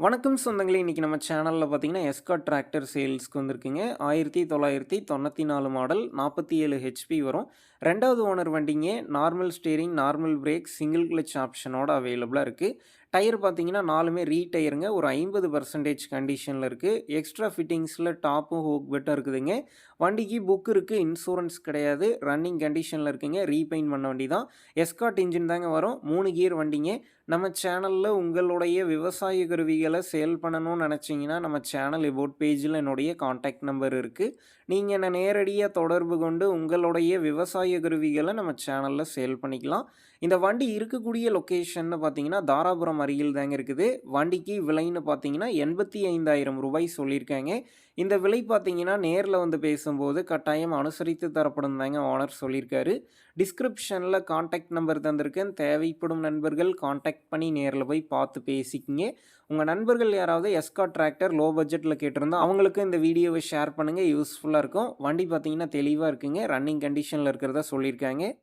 வணக்கம் சொந்தங்களே இன்றைக்கி நம்ம சேனலில் பார்த்தீங்கன்னா எஸ்கா டிராக்டர் சேல்ஸ்க்கு வந்திருக்குங்க. ஆயிரத்தி தொள்ளாயிரத்தி தொண்ணூற்றி நாலு மாடல் நாற்பத்தி ஏழு ஹெச்பி வரும். ரெண்டாவது ஓனர் வண்டிங்க normal steering normal brake single clutch ஆப்ஷனோட அவைலபிளாக இருக்குது டயர் பார்த்தீங்கன்னா நாலுமே ரீ டயருங்க ஒரு ஐம்பது பர்சன்டேஜ் கண்டிஷனில் இருக்குது எக்ஸ்ட்ரா ஃபிட்டிங்ஸில் டாப்பும் ஹோக் பெட்டும் இருக்குதுங்க. வண்டிக்கு புக் இருக்குது இன்சூரன்ஸ் கிடையாது. ரன்னிங் கண்டிஷனில் இருக்குங்க. ரீபெயிண்ட் பண்ண வண்டி தான் எஸ்காட் இன்ஜின் தாங்க வரும். மூணு கியர் வண்டிங்க. நம்ம சேனலில் உங்களுடைய விவசாய கருவிகளை சேல் பண்ணணும்னு நினச்சிங்கன்னா நம்ம சேனல் எபோட் பேஜில் என்னுடைய காண்டாக்ட் நம்பர் இருக்குது நீங்கள் என்னை நேரடியாக தொடர்பு கொண்டு உங்களுடைய விவசாய கருவிகளை நம்ம சேனலில் சேல் பண்ணிக்கலாம். இந்த வண்டி இருக்கக்கூடிய லொக்கேஷன்னு பார்த்தீங்கன்னா தாராபுரம் அருகில் தாங்க இருக்குது. வண்டிக்கு விலைன்னு பார்த்தீங்கன்னா எண்பத்தி ஐந்தாயிரம் ரூபாய் சொல்லியிருக்காங்க. இந்த விலை பார்த்தீங்கன்னா நேரில் வந்து பேசும்போது கட்டாயம் அனுசரித்து தரப்படும் தாங்க ஓனர் சொல்லியிருக்காரு. டிஸ்கிரிப்ஷனில் காண்டாக்ட் நம்பர் தந்திருக்கேன். தேவைப்படும் நண்பர்கள் காண்டாக்ட் பண்ணி நேரில் போய் பார்த்து பேசிக்கிங்க. உங்கள் நண்பர்கள் யாராவது எஸ்கா டிராக்டர் லோ பட்ஜெட்டில் கேட்டிருந்தா அவங்களுக்கு இந்த வீடியோவை ஷேர் பண்ணுங்கள் யூஸ்ஃபுல்லாக இருக்கும். வண்டி பார்த்தீங்கன்னா தெளிவாக இருக்குங்க. ரன்னிங் கண்டிஷனில் இருக்கிறத சொல்லியிருக்காங்க.